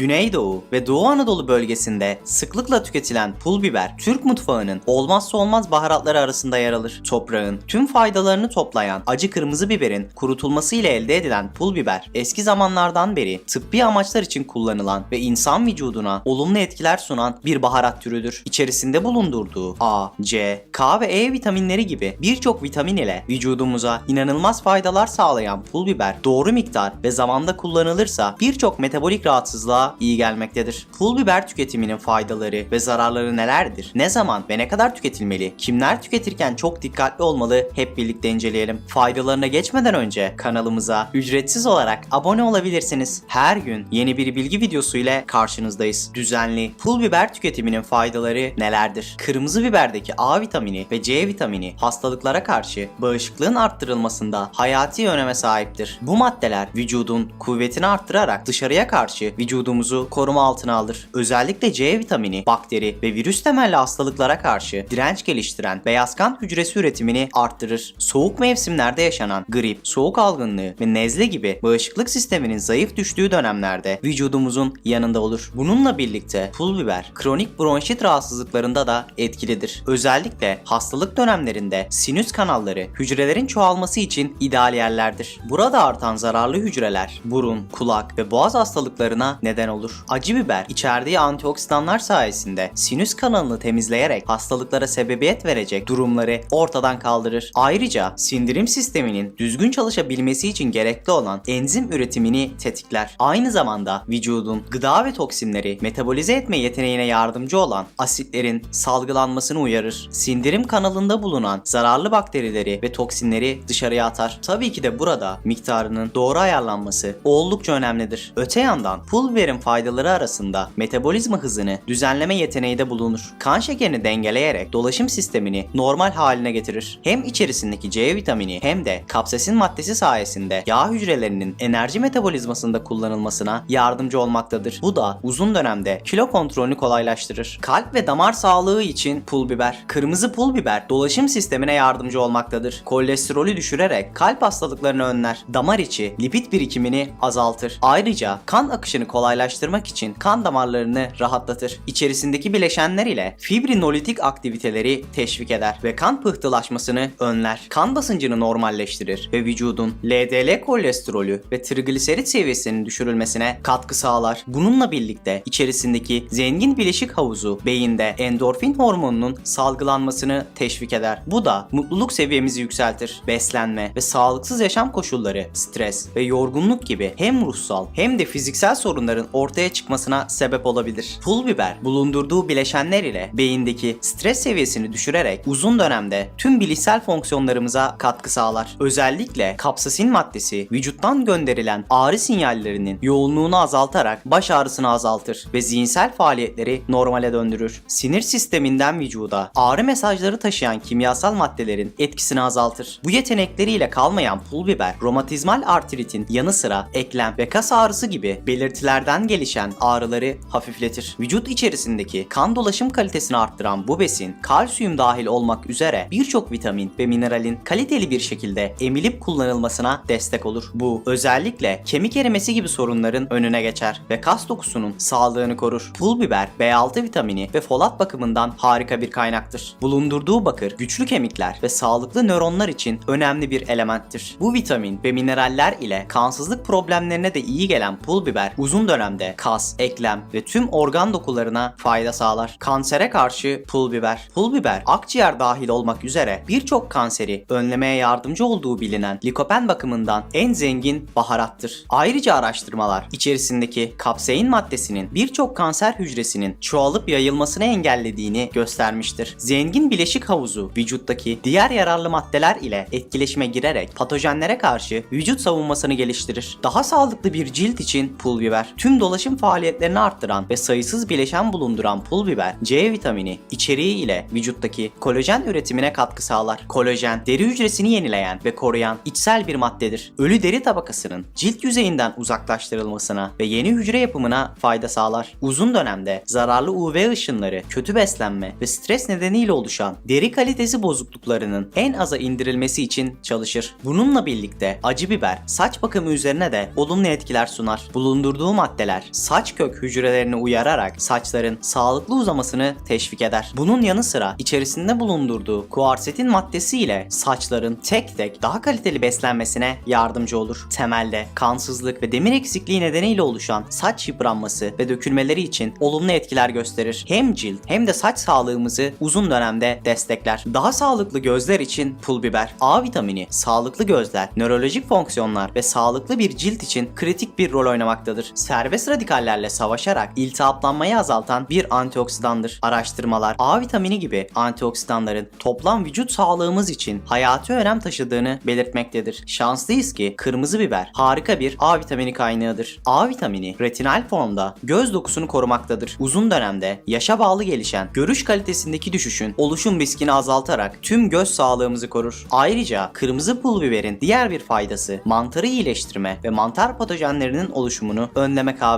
Güneydoğu ve Doğu Anadolu bölgesinde sıklıkla tüketilen pul biber, Türk mutfağının olmazsa olmaz baharatları arasında yer alır. Toprağın tüm faydalarını toplayan acı kırmızı biberin kurutulması ile elde edilen pul biber, eski zamanlardan beri tıbbi amaçlar için kullanılan ve insan vücuduna olumlu etkiler sunan bir baharat türüdür. İçerisinde bulundurduğu A, C, K ve E vitaminleri gibi birçok vitamin ile vücudumuza inanılmaz faydalar sağlayan pul biber doğru miktar ve zamanda kullanılırsa birçok metabolik rahatsızlığa iyi gelmektedir. Pul biber tüketiminin faydaları ve zararları nelerdir? Ne zaman ve ne kadar tüketilmeli? Kimler tüketirken çok dikkatli olmalı? Hep birlikte inceleyelim. Faydalarına geçmeden önce kanalımıza ücretsiz olarak abone olabilirsiniz. Her gün yeni bir bilgi videosu ile karşınızdayız. Düzenli pul biber tüketiminin faydaları nelerdir? Kırmızı biberdeki A vitamini ve C vitamini hastalıklara karşı bağışıklığın arttırılmasında hayati öneme sahiptir. Bu maddeler vücudun kuvvetini arttırarak dışarıya karşı vücudumuzu koruma altına alır. Özellikle C vitamini bakteri ve virüs temelli hastalıklara karşı direnç geliştiren beyaz kan hücresi üretimini arttırır. Soğuk mevsimlerde yaşanan grip, soğuk algınlığı ve nezle gibi bağışıklık sisteminin zayıf düştüğü dönemlerde vücudumuzun yanında olur. Bununla birlikte pul biber kronik bronşit rahatsızlıklarında da etkilidir. Özellikle hastalık dönemlerinde sinüs kanalları hücrelerin çoğalması için ideal yerlerdir. Burada artan zararlı hücreler burun, kulak ve boğaz hastalıklarına neden olur. Acı biber içerdiği antioksidanlar sayesinde sinüs kanalını temizleyerek hastalıklara sebebiyet verecek durumları ortadan kaldırır. Ayrıca sindirim sisteminin düzgün çalışabilmesi için gerekli olan enzim üretimini tetikler. Aynı zamanda vücudun gıda ve toksinleri metabolize etme yeteneğine yardımcı olan asitlerin salgılanmasını uyarır. Sindirim kanalında bulunan zararlı bakterileri ve toksinleri dışarıya atar. Tabii ki de burada miktarının doğru ayarlanması oldukça önemlidir. Öte yandan pul faydaları arasında metabolizma hızını düzenleme yeteneği de bulunur. Kan şekerini dengeleyerek dolaşım sistemini normal haline getirir. Hem içerisindeki C vitamini hem de kapsasin maddesi sayesinde yağ hücrelerinin enerji metabolizmasında kullanılmasına yardımcı olmaktadır. Bu da uzun dönemde kilo kontrolünü kolaylaştırır. Kalp ve damar sağlığı için pul biber. Kırmızı pul biber dolaşım sistemine yardımcı olmaktadır. Kolesterolü düşürerek kalp hastalıklarını önler. Damar içi lipid birikimini azaltır. Ayrıca kan akışını kolaylaştırmak için kan damarlarını rahatlatır. İçerisindeki bileşenler ile fibrinolitik aktiviteleri teşvik eder ve kan pıhtılaşmasını önler. Kan basıncını normalleştirir ve vücudun LDL kolesterolü ve trigliserit seviyesinin düşürülmesine katkı sağlar. Bununla birlikte içerisindeki zengin bileşik havuzu beyinde endorfin hormonunun salgılanmasını teşvik eder. Bu da mutluluk seviyemizi yükseltir. Beslenme ve sağlıksız yaşam koşulları, stres ve yorgunluk gibi hem ruhsal hem de fiziksel sorunların ortaya çıkmasına sebep olabilir. Pul biber bulundurduğu bileşenler ile beyindeki stres seviyesini düşürerek uzun dönemde tüm bilişsel fonksiyonlarımıza katkı sağlar. Özellikle kapsasin maddesi vücuttan gönderilen ağrı sinyallerinin yoğunluğunu azaltarak baş ağrısını azaltır ve zihinsel faaliyetleri normale döndürür. Sinir sisteminden vücuda ağrı mesajları taşıyan kimyasal maddelerin etkisini azaltır. Bu yetenekleriyle kalmayan pul biber romatizmal artritin yanı sıra eklem ve kas ağrısı gibi belirtilerden gelişen ağrıları hafifletir. Vücut içerisindeki kan dolaşım kalitesini arttıran bu besin kalsiyum dahil olmak üzere birçok vitamin ve mineralin kaliteli bir şekilde emilip kullanılmasına destek olur. Bu özellikle kemik erimesi gibi sorunların önüne geçer ve kas dokusunun sağlığını korur. Pul biber B6 vitamini ve folat bakımından harika bir kaynaktır. Bulundurduğu bakır güçlü kemikler ve sağlıklı nöronlar için önemli bir elementtir. Bu vitamin ve mineraller ile kansızlık problemlerine de iyi gelen pul biber uzun dönemde kas, eklem ve tüm organ dokularına fayda sağlar. Kansere karşı pul biber. Pul biber akciğer dahil olmak üzere birçok kanseri önlemeye yardımcı olduğu bilinen likopen bakımından en zengin baharattır. Ayrıca araştırmalar içerisindeki kapsein maddesinin birçok kanser hücresinin çoğalıp yayılmasını engellediğini göstermiştir. Zengin bileşik havuzu vücuttaki diğer yararlı maddeler ile etkileşime girerek patojenlere karşı vücut savunmasını geliştirir. Daha sağlıklı bir cilt için pul biber. Tüm dolaşım faaliyetlerini arttıran ve sayısız bileşen bulunduran pul biber C vitamini içeriği ile vücuttaki kolajen üretimine katkı sağlar. Kolajen deri hücresini yenileyen ve koruyan içsel bir maddedir. Ölü deri tabakasının cilt yüzeyinden uzaklaştırılmasına ve yeni hücre yapımına fayda sağlar. Uzun dönemde zararlı UV ışınları, kötü beslenme ve stres nedeniyle oluşan deri kalitesi bozukluklarının en aza indirilmesi için çalışır. Bununla birlikte acı biber saç bakımı üzerine de olumlu etkiler sunar. Bulundurduğu maddeler maddeler saç kök hücrelerini uyararak saçların sağlıklı uzamasını teşvik eder. Bunun yanı sıra içerisinde bulundurduğu kuarsetin maddesi ile saçların tek tek daha kaliteli beslenmesine yardımcı olur. Temelde kansızlık ve demir eksikliği nedeniyle oluşan saç yıpranması ve dökülmeleri için olumlu etkiler gösterir. Hem cilt hem de saç sağlığımızı uzun dönemde destekler. Daha sağlıklı gözler için pul biber. A vitamini, sağlıklı gözler, nörolojik fonksiyonlar ve sağlıklı bir cilt için kritik bir rol oynamaktadır. Serbest radikallerle savaşarak iltihaplanmayı azaltan bir antioksidandır. Araştırmalar A vitamini gibi antioksidanların toplam vücut sağlığımız için hayati önem taşıdığını belirtmektedir. Şanslıyız ki kırmızı biber harika bir A vitamini kaynağıdır. A vitamini retinal formda göz dokusunu korumaktadır. Uzun dönemde yaşa bağlı gelişen görüş kalitesindeki düşüşün oluşum riskini azaltarak tüm göz sağlığımızı korur. Ayrıca kırmızı pul biberin diğer bir faydası mantarı iyileştirme ve mantar patojenlerinin oluşumunu önleme kabiliyetidir.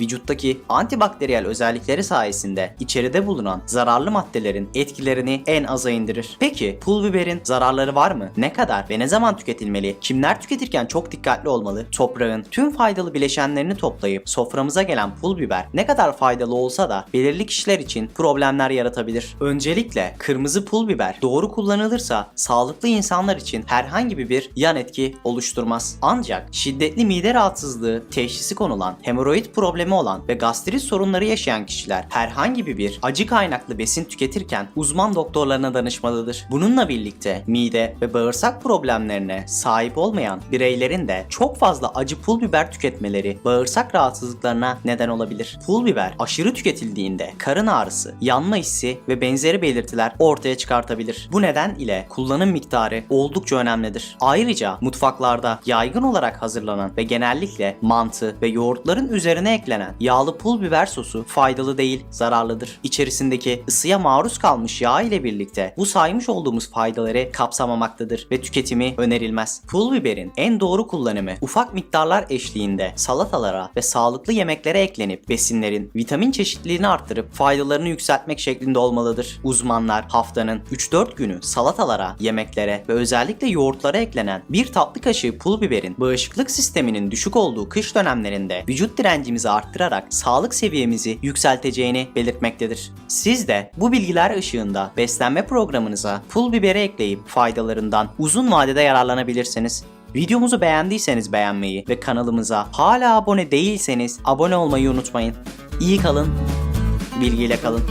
Vücuttaki antibakteriyel özellikleri sayesinde içeride bulunan zararlı maddelerin etkilerini en aza indirir. Peki pul biberin zararları var mı? Ne kadar ve ne zaman tüketilmeli? Kimler tüketirken çok dikkatli olmalı? Toprağın tüm faydalı bileşenlerini toplayıp soframıza gelen pul biber ne kadar faydalı olsa da belirli kişiler için problemler yaratabilir. Öncelikle kırmızı pul biber doğru kullanılırsa sağlıklı insanlar için herhangi bir yan etki oluşturmaz. Ancak şiddetli mide rahatsızlığı teşhisi konulan, hemoroid problemi olan ve gastrit sorunları yaşayan kişiler herhangi bir acı kaynaklı besin tüketirken uzman doktorlarına danışmalıdır. Bununla birlikte mide ve bağırsak problemlerine sahip olmayan bireylerin de çok fazla acı pul biber tüketmeleri bağırsak rahatsızlıklarına neden olabilir. Pul biber aşırı tüketildiğinde karın ağrısı, yanma hissi ve benzeri belirtiler ortaya çıkartabilir. Bu neden ile kullanım miktarı oldukça önemlidir. Ayrıca mutfaklarda yaygın olarak hazırlanan ve genellikle mantı ve yoğurtların üzerine eklenen yağlı pul biber sosu faydalı değil, zararlıdır. İçerisindeki ısıya maruz kalmış yağ ile birlikte bu saymış olduğumuz faydaları kapsamamaktadır ve tüketimi önerilmez. Pul biberin en doğru kullanımı ufak miktarlar eşliğinde salatalara ve sağlıklı yemeklere eklenip besinlerin vitamin çeşitliliğini arttırıp faydalarını yükseltmek şeklinde olmalıdır. Uzmanlar haftanın 3-4 günü salatalara, yemeklere ve özellikle yoğurtlara eklenen bir tatlı kaşığı pul biberin bağışıklık sisteminin düşük olduğu kış dönemlerinde vücut direncimizi arttırarak sağlık seviyemizi yükselteceğini belirtmektedir. Siz de bu bilgiler ışığında beslenme programınıza pul biberi ekleyip faydalarından uzun vadede yararlanabilirsiniz. Videomuzu beğendiyseniz beğenmeyi ve kanalımıza hala abone değilseniz abone olmayı unutmayın. İyi kalın, bilgiyle kalın.